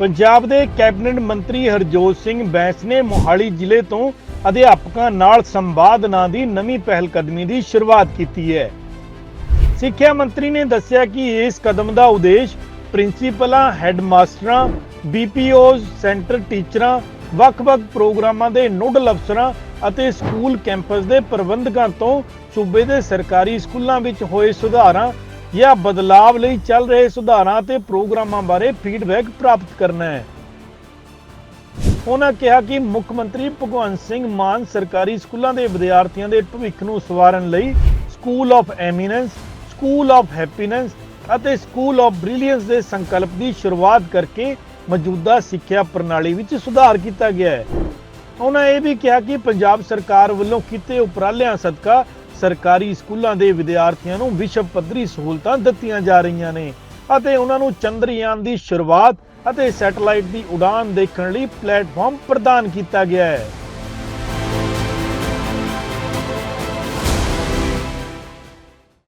ਪੰਜਾਬ ਦੇ ਕੈਬਨਿਟ ਮੰਤਰੀ ਹਰਜੋਤ ਸਿੰਘ ਬੈਂਸ ਨੇ ਮੋਹਾਲੀ ਜ਼ਿਲ੍ਹੇ ਤੋਂ ਅਧਿਆਪਕਾਂ ਨਾਲ ਸੰਵਾਦ ਨਾਂ ਦੀ ਨਵੀਂ ਪਹਿਲਕਦਮੀ ਦੀ ਸ਼ੁਰੂਆਤ ਕੀਤੀ ਹੈ। ਸਿੱਖਿਆ ਮੰਤਰੀ ਨੇ ਦੱਸਿਆ ਕਿ ਇਸ ਕਦਮ ਦਾ ਉਦੇਸ਼ ਪ੍ਰਿੰਸੀਪਲਾਂ, ਹੈੱਡਮਾਸਟਰਾਂ, ਬੀਪੀਓਜ਼, ਸੈਂਟਰ ਟੀਚਰਾਂ, ਵੱਖ-ਵੱਖ ਪ੍ਰੋਗਰਾਮਾਂ ਦੇ ਨੋਡਲ ਅਫਸਰਾਂ ਅਤੇ ਸਕੂਲ ਕੈਂਪਸ ਦੇ ਪ੍ਰਬੰਧਕਾਂ ਤੋਂ ਸੂਬੇ ਦੇ ਸਰਕਾਰੀ ਸਕੂਲਾਂ ਵਿੱਚ ਹੋਏ ਸੁਧਾਰਾਂ ਜਾਂ ਬਦਲਾਵ ਲਈ ਚੱਲ ਰਹੇ ਸੁਧਾਰਾਂ ਤੇ ਪ੍ਰੋਗਰਾਮਾਂ ਬਾਰੇ ਫੀਡਬੈਕ ਪ੍ਰਾਪਤ ਕਰਨਾ ਹੈ। ਉਹਨਾਂ ਕਿਹਾ ਕਿ ਮੁੱਖ ਮੰਤਰੀ ਭਗਵੰਤ ਸਿੰਘ ਮਾਨ ਸਰਕਾਰੀ ਸਕੂਲਾਂ ਦੇ ਵਿਦਿਆਰਥੀਆਂ ਦੇ ਭਵਿੱਖ ਨੂੰ ਸਵਾਰਨ ਲਈ school of eminence school of happiness ਅਤੇ ਸਕੂਲ ਆਫ ਬ੍ਰਿਲੀਅੰਸ ਦੇ ਸੰਕਲਪ ਦੀ ਸ਼ੁਰੂਆਤ ਕਰਕੇ ਮੌਜੂਦਾ ਸਿੱਖਿਆ ਪ੍ਰਣਾਲੀ ਵਿੱਚ ਸੁਧਾਰ ਕੀਤਾ ਗਿਆ ਹੈ। ਉਹਨਾਂ ਇਹ ਵੀ ਕਿਹਾ ਕਿ ਪੰਜਾਬ ਸਰਕਾਰ ਵੱਲੋਂ ਕੀਤੇ ਉਪਰਾਲਿਆਂ ਸਦਕਾ ਸਰਕਾਰੀ ਸਕੂਲਾਂ ਦੇ ਵਿਦਿਆਰਥੀਆਂ ਨੂੰ ਵਿਸ਼ਵ ਪੱਧਰੀ ਸਹੂਲਤਾਂ ਦਿੱਤੀਆਂ ਜਾ ਰਹੀਆਂ ਨੇ ਅਤੇ ਉਹਨਾਂ ਨੂੰ ਚੰਦਰਯਾਨ ਦੀ ਸ਼ੁਰੂਆਤ ਅਤੇ ਸੈਟੇਲਾਈਟ ਦੀ ਉਡਾਨ ਦੇਖਣ ਲਈ ਪਲੇਟਫਾਰਮ ਪ੍ਰਦਾਨ ਕੀਤਾ ਗਿਆ ਹੈ।